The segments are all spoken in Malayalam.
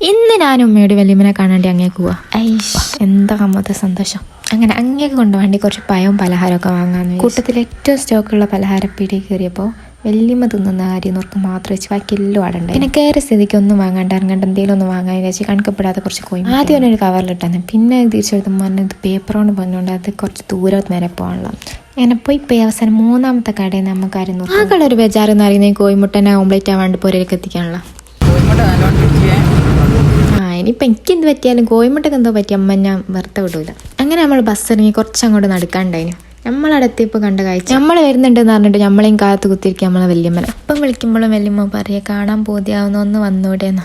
ഇന്ന് ഞാൻ ഉമ്മയുടെ വലിയമ്മനെ കാണാണ്ടി അങ്ങേക്ക് പോവാ. ഐഷ്. എന്താ കമ്മത്തെ സന്തോഷം. അങ്ങനെ അങ്ങേക്ക് കൊണ്ടുപോകാണ്ടി കുറച്ച് പഴവും പലഹാരമൊക്കെ വാങ്ങാൻ കൂട്ടത്തിൽ ഏറ്റവും സ്റ്റോക്കുള്ള പലഹാരപ്പീടി കയറിയപ്പോൾ വലിയമ്മ തിന്നുന്ന കാര്യം നോർക്ക് മാത്രം വെച്ച് ബാക്കി എല്ലാം അവിടെ പിന്നെ കയറി സ്ഥിതിക്ക് ഒന്നും വാങ്ങാണ്ട് ഇറങ്ങണ്ട എന്തെങ്കിലും ഒന്ന് വാങ്ങാൻ വെച്ച് കണക്കപ്പെടാതെ കുറച്ച് കോയി ആദ്യം ഒരു കവറിലിട്ടാണ് പിന്നെ തിരിച്ചെടുത്ത് പറഞ്ഞ ഇത് പേപ്പർ കൊണ്ട് പറഞ്ഞുകൊണ്ട് അത് കുറച്ച് ദൂരത്ത് നേരെ പോകാനുള്ള അങ്ങനെ പോയി പോയി അവസാനം മൂന്നാമത്തെ കടയിൽ നിന്ന് നമുക്ക് ആരും ആ കട ഒരു ബജാർ എന്ന് പറയുന്നത് കോയിമുട്ടനെ ഓംലേറ്റ് ആവാണ്ട് പോരേക്ക് എത്തിക്കാനുള്ള. നല്ലോണം കിട്ടിയേ ആ ഇനിയിപ്പോൾ എനിക്ക് എന്ത് പറ്റിയാലും കോയിമുട്ടക്ക് എന്തോ പറ്റി അമ്മ ഞാൻ വെറുതെ വിടൂല. അങ്ങനെ നമ്മൾ ബസ് ഇറങ്ങി കുറച്ച് അങ്ങോട്ട് നടക്കാണ്ടായിന്. നമ്മളവിടെ എത്തിയപ്പോൾ കണ്ട കാഴ്ച. നമ്മൾ വരുന്നുണ്ടെന്ന് പറഞ്ഞിട്ട് നമ്മളെയും കാത്ത് കുത്തിയിരിക്കുക നമ്മളെ വല്യമ്മനെ. അപ്പം വിളിക്കുമ്പോഴും വല്യമ്മ പറയുക കാണാൻ ബോധ്യാവുന്ന ഒന്ന് വന്നൂടെയെന്ന്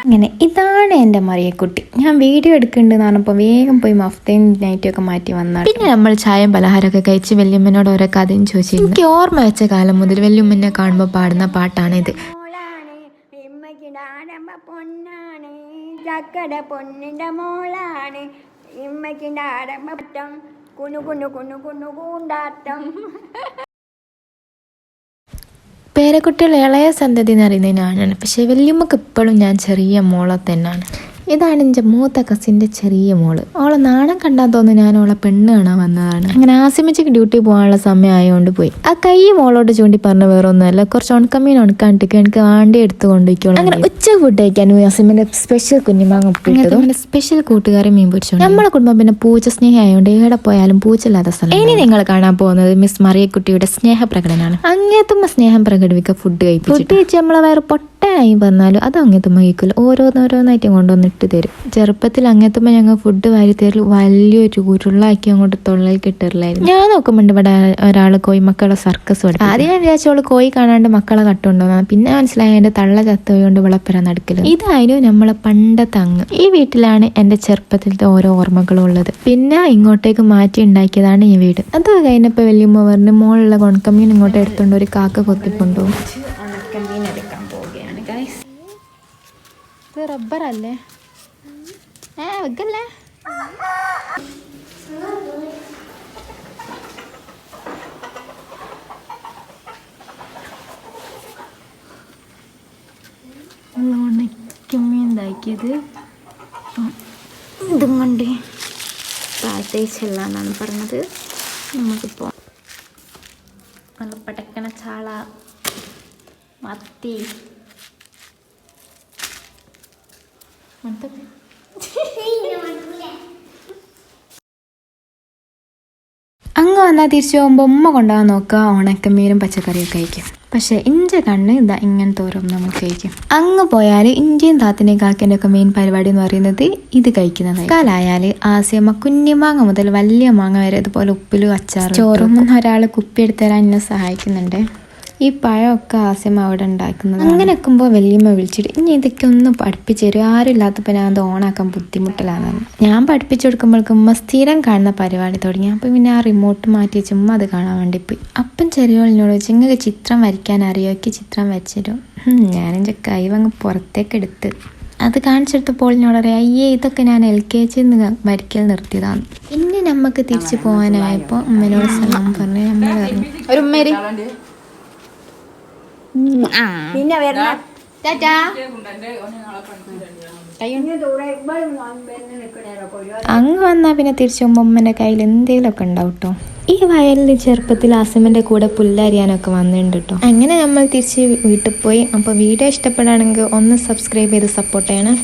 അങ്ങനെ ഇതാണ് എന്റെ മറിയക്കുട്ടി. ഞാൻ വീഡിയോ എടുക്കുന്നുണ്ടെന്ന് പറഞ്ഞപ്പോൾ വേഗം പോയി മഫ്തയും നൈറ്റും ഒക്കെ മാറ്റി വന്നാണ് പിന്നെ നമ്മൾ ചായയും പലഹാരമൊക്കെ കഴിച്ച് വല്യമ്മനോട് ഓരോ കഥയും ചോദിച്ചു എനിക്ക് ഓർമ്മ വെച്ച കാലം മുതൽ വല്യമ്മനെ കാണുമ്പോൾ പാടുന്ന പാട്ടാണിത് പൊന്നാണ്. ചക്കട മോളാണ്. പട്ടം കുണു കുണു കുണു കുണു കൂണ്ടാട്ടം. പേരക്കുട്ടികൾ ഇളയ സന്തതി എന്ന് അറിയുന്നത് ഞാനാണ്. പക്ഷേ വല്യമ്മക്ക് ഇപ്പോഴും ഞാൻ ചെറിയ മോളെ തന്നെയാണ്. ഇതാണ് എന്റെ മൂത്ത കസിന്റെ ചെറിയ മോൾ. ഓളെ നാണം കണ്ടാൽ തോന്നുന്നു ഞാൻ ഓളെ പെണ്ണ് കാണാൻ വന്നതാണ്. അങ്ങനെ ആസിമിച്ചക്ക് ഡ്യൂട്ടി പോകാനുള്ള സമയം ആയതുകൊണ്ട് പോയി. ആ കൈ മോളോട് ചൂണ്ടി പറഞ്ഞ വേറെ ഒന്നുമല്ല കുറച്ച് ഉണക്കമീൻ ഉണക്കാണ്ടിട്ട് എനിക്ക് വാണ്ടി എടുത്ത് കൊണ്ടുപോയിക്കോളൂ അങ്ങനെ ഉച്ച ഫുഡ് കഴിക്കാൻ ആസിമിന്റെ സ്പെഷ്യൽ കുഞ്ഞുമാങ്ങ ഉപ്പിട്ടതും സ്പെഷ്യൽ കൂട്ടുകാരെ മീൻ പിടിച്ചു നമ്മളെ കുടുംബം പിന്നെ പൂച്ച സ്നേഹം ആയതുകൊണ്ട് എവിടെ പോയാലും പൂച്ചല്ലാത്ത സ്ഥലം ഇനി നിങ്ങൾ കാണാൻ പോകുന്നത് മിസ് മറിയക്കുട്ടിയുടെ സ്നേഹ പ്രകടനമാണ് അങ്ങേത്തുമ്പോൾ സ്നേഹം പ്രകടിപ്പിക്കുക ഫുഡ് കഴിപ്പിച്ചു ഫുഡ് കഴിച്ച് നമ്മളെ വേറെ പൊട്ടനായി പറഞ്ഞാലും അത് അങ്ങേത്തുമ്പ കഴിക്കില്ല ഓരോന്നോരോന്നായിട്ട് കൊണ്ടുവന്നിട്ട് തരും. ചെറുപ്പത്തിൽ അങ്ങേത്തുമ്പോ ഞങ്ങൾ ഫുഡ് വാരി തരൽ വലിയൊരു ഉരുളാക്കി അങ്ങോട്ട് തൊള്ളൽ കിട്ടില്ലായിരുന്നു ഞാൻ നോക്കുമ്പോണ്ട് ഇവിടെ ഒരാൾ കോയി മക്കളെ സർക്കസ് പഠിക്കും ആദ്യം ഞാൻ വിചാരിച്ചോളൂ കോയി കാണാണ്ട് മക്കളെ കട്ടുണ്ടോന്നാണ് പിന്നെ മനസ്സിലായി എന്റെ തള്ള ചത്തുകൊണ്ട് വിളപ്പര നടക്കില്ല ഇതായിരുന്നു നമ്മളെ പണ്ടത്തെ അങ്ങ്. ഈ വീട്ടിലാണ് എന്റെ ചെറുപ്പത്തിലത്തെ ഓരോ ഓർമ്മകളും ഉള്ളത്. പിന്നെ ഇങ്ങോട്ടേക്ക് മാറ്റി ഉണ്ടാക്കിയതാണ് ഈ വീട്. അത് കഴിഞ്ഞപ്പോ വലിയ പറഞ്ഞു മോളുള്ള കൊണക്കമ്മീൻ ഇങ്ങോട്ട് എടുത്തോണ്ട് ഒരു കാക്ക കൊത്തിക്കൊണ്ടുപോകും എടുക്കാൻ പോവുകയാണ് ഗൈസ് ഇത് റബ്ബറല്ലേ ഏ വെക്കല്ലേ? ഉണ്ടാക്കിയത് ഇതും കൊണ്ട്. താഴത്തേക്ക് ചെല്ലാന്നാണ് പറഞ്ഞത്. നമുക്കിപ്പോൾ നല്ല പടക്കണ ചാള മത്തി അങ്ങനത്തെ അങ്ങ് വന്നാൽ തിരിച്ചു പോകുമ്പോൾ ഉമ്മ കൊണ്ടുപോകാൻ നോക്കുക. ഉണക്കമീനും പച്ചക്കറിയൊക്കെ കഴിക്കും. പക്ഷെ ഇഞ്ച കണ്ണ് ഇതാ ഇങ്ങനത്തെ ഓരോന്ന് നമുക്ക് കഴിക്കും. അങ്ങ് പോയാൽ ഇന്ത്യൻ താത്തിനെയും കാക്കേന്റെ ഒക്കെ മെയിൻ പരിപാടി എന്ന് പറയുന്നത് ഇത് കഴിക്കുന്നത് കാലായാൽ ആസിയമ്മ കുഞ്ഞിമാങ്ങ മുതൽ വലിയ മാങ്ങ വരെ ഇതുപോലെ ഉപ്പിലും അച്ചാറും ചോറും ഒരാൾ കുപ്പിയെടുത്ത് തരാൻ എന്നെ സഹായിക്കുന്നുണ്ട്. ഈ പഴമൊക്കെ ആസ്യം അവിടെ ഉണ്ടാക്കുന്നത്. അങ്ങനെ വെക്കുമ്പോൾ വലിയമ്മ വിളിച്ചിട്ട് ഇനി ഇതൊക്കെ ഒന്ന് പഠിപ്പിച്ചു തരും ആരും ഇല്ലാത്തപ്പോൾ ഞാൻ അത് ഓണാക്കാൻ ബുദ്ധിമുട്ടിലാണ് ഞാൻ പഠിപ്പിച്ചു കൊടുക്കുമ്പോഴേക്കും ഉമ്മ സ്ഥിരം കാണുന്ന പരിപാടി തുടങ്ങി. അപ്പം പിന്നെ ആ റിമോട്ട് മാറ്റി വെച്ച് ഉമ്മ അത് കാണാൻ വേണ്ടി പോയി. അപ്പം ചെറിയോളിനോട് ചോദിച്ചു നിങ്ങൾക്ക് ചിത്രം വരയ്ക്കാൻ അറിയോ? ചിത്രം വരച്ചിരും ഞാനും കൈവങ്ങ് പുറത്തേക്ക് എടുത്ത്. അത് കാണിച്ചെടുത്തപ്പോൾ എന്നോട് പറയാം അയ്യേ ഇതൊക്കെ ഞാൻ എൽ കെ ജിന്ന് വരയ്ക്കൽ നിർത്തിയതാണ്. പിന്നെ നമുക്ക് തിരിച്ചു പോകാനായപ്പോൾ ഉമ്മനോട് സലാം പറഞ്ഞു. നമ്മൾ പറഞ്ഞു പിന്നെ വരണ വന്ന് അങ്ങ് വന്നാൽ പിന്നെ തിരിച്ചു പോകുമ്പോൾ ഉമ്മന്റെ കയ്യിൽ എന്തെങ്കിലുമൊക്കെ ഉണ്ടാവും കേട്ടോ ഈ വയലിൽ ചെറുപ്പത്തിൽ ആസിമിന്റെ കൂടെ പുല്ലരിയാനൊക്കെ വന്നിട്ടുണ്ട് കേട്ടോ അങ്ങനെ നമ്മൾ തിരിച്ച് വീട്ടിൽ പോയി. അപ്പോൾ വീഡിയോ ഇഷ്ടപ്പെടുകയാണെങ്കിൽ ഒന്ന് സബ്സ്ക്രൈബ് ചെയ്ത് സപ്പോർട്ട് ചെയ്യണേ.